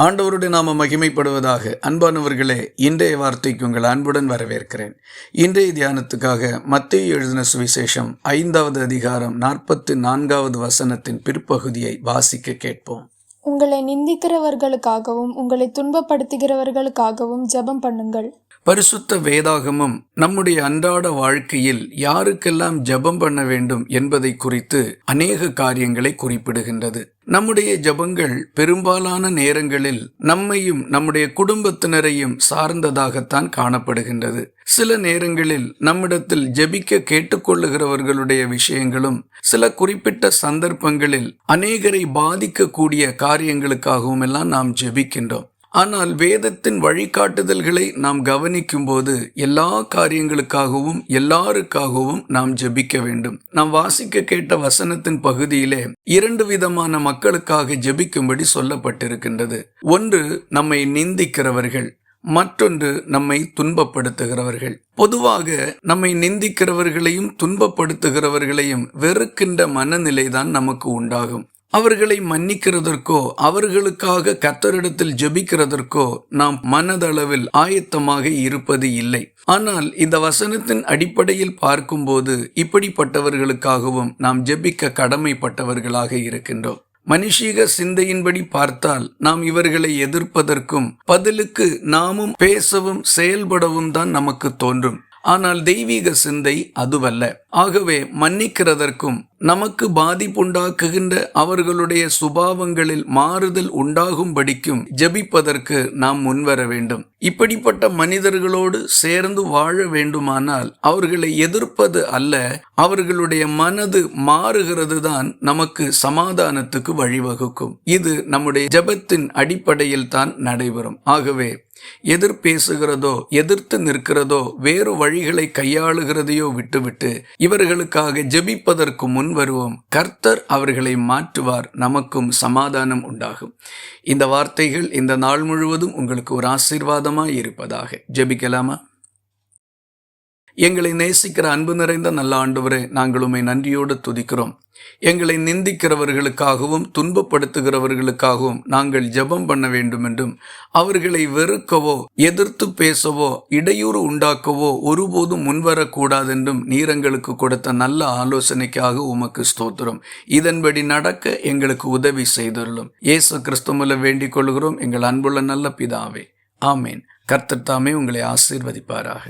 ஆண்டவரோடு நாம மகிமைப்படுவதாக. அன்பானவர்களே இன்றைய வார்த்தைக்கு உங்கள் அன்புடன் வரவேற்கிறேன். இன்றைய தியானத்துக்காக மத்திய எழுதின சுவிசேஷம் ஐந்தாவது அதிகாரம் நாற்பத்தி நான்காவது வசனத்தின் பிற்பகுதியை வாசிக்க கேட்போம். உங்களை நிந்திக்கிறவர்களுக்காகவும் உங்களை துன்பப்படுத்துகிறவர்களுக்காகவும் ஜெபம் பண்ணுங்கள். பரிசுத்த வேதாகமம் நம்முடைய அன்றாட வாழ்க்கையில் யாருக்கெல்லாம் ஜெபம் பண்ண வேண்டும் என்பதை குறித்து அநேக காரியங்களை குறிப்பிடுகின்றது. நம்முடைய ஜெபங்கள் பெரும்பாலான நேரங்களில் நம்மையும் நம்முடைய குடும்பத்தினரையும் சார்ந்ததாகத்தான் காணப்படுகின்றது. சில நேரங்களில் நம்மிடத்தில் ஜெபிக்க கேட்டுக்கொள்ளுகிறவர்களுடைய விஷயங்களும் சில குறிப்பிட்ட சந்தர்ப்பங்களில் அநேகரை பாதிக்கக்கூடிய காரியங்களுக்காகவும் எல்லாம் நாம் ஜெபிக்கின்றோம். ஆனால் வேதத்தின் வழிகாட்டுதல்களை நாம் கவனிக்கும் போது எல்லா காரியங்களுக்காகவும் எல்லாருக்காகவும் நாம் ஜெபிக்க வேண்டும். நாம் வாசிக்க கேட்ட வசனத்தின் பகுதியிலே இரண்டு விதமான மக்களுக்காக ஜெபிக்கும்படி சொல்லப்பட்டிருக்கின்றது. ஒன்று நம்மை நிந்திக்கிறவர்கள். மற்றொன்று நம்மை துன்பப்படுத்துகிறவர்கள். பொதுவாக நம்மை நிந்திக்கிறவர்களையும் துன்பப்படுத்துகிறவர்களையும் வெறுக்கின்ற மனநிலைதான் நமக்கு உண்டாகும். அவர்களை மன்னிக்கிறதற்கோ அவர்களுக்காக கத்தரிடத்தில் ஜெபிக்கிறதற்கோ நாம் மனதளவில் ஆயத்தமாக இருப்பது இல்லை. ஆனால் இந்த வசனத்தின் அடிப்படையில் பார்க்கும்போது இப்படிப்பட்டவர்களுக்காகவும் நாம் ஜெபிக்க கடமைப்பட்டவர்களாக இருக்கின்றோம். மனுஷீக சிந்தையின்படி பார்த்தால் நாம் இவர்களை எதிர்ப்பதற்கும் பதிலுக்கு நாமும் பேசவும் செயல்படவும் தான் நமக்கு தோன்றும். ஆனால் தெய்வீக சிந்தை அதுவல்ல. ஆகவே மன்னிக்கிறதற்கும் நமக்கு பாதிப்புண்டாக்குகின்ற அவர்களுடைய சுபாவங்களில் மாறுதல் உண்டாகும்படிக்கும் ஜெபிப்பதற்கு நாம் முன்வர வேண்டும். இப்படிப்பட்ட மனிதர்களோடு சேர்ந்து வாழ வேண்டுமானால் அவர்களை எதிர்ப்பது அல்ல அவர்களுடைய மனது மாறுகிறது தான் நமக்கு சமாதானத்துக்கு வழிவகுக்கும். இது நம்முடைய ஜெபத்தின் அடிப்படையில் தான் நடைபெறும். ஆகவே எதிர் பேசுகிறதோ எதிர்த்து நிற்கிறதோ வேறு வழிகளை கையாளுகிறதையோ விட்டுவிட்டு இவர்களுக்காக ஜெபிப்பதற்கு முன் வருவோம். கர்த்தர் அவர்களை மாற்றுவார் நமக்கும் சமாதானம் உண்டாகும். இந்த வார்த்தைகள் இந்த நாள் முழுவதும் உங்களுக்கு ஒரு ஆசீர்வாதமாய் இருப்பதாக. ஜெபிக்கலாமா? எங்களை நேசிக்கிற அன்பு நிறைந்த நல்ல ஆண்டவரே நாங்கள் உம்மை நன்றியோடு துதிக்கிறோம். எங்களை நிந்திக்கிறவர்களுக்காகவும் துன்பப்படுத்துகிறவர்களுக்காகவும் நாங்கள் ஜெபம் பண்ண வேண்டும் என்றும் அவர்களை வெறுக்கவோ எதிர்த்து பேசவோ இடையூறு உண்டாக்கவோ ஒருபோதும் முன்வரக்கூடாதென்றும் என்றும் நீரங்களுக்கு கொடுத்த நல்ல ஆலோசனைக்காக உமக்கு ஸ்தோத்திரம். இதன்படி நடக்க எங்களுக்கு உதவி செய்துள்ளோம். இயேசு கிறிஸ்துமுல வேண்டிக் கொள்கிறோம். எங்கள் அன்புள்ள நல்ல பிதாவே. ஆமேன். கர்த்தர் தாமே உங்களை ஆசீர்வதிப்பாராக.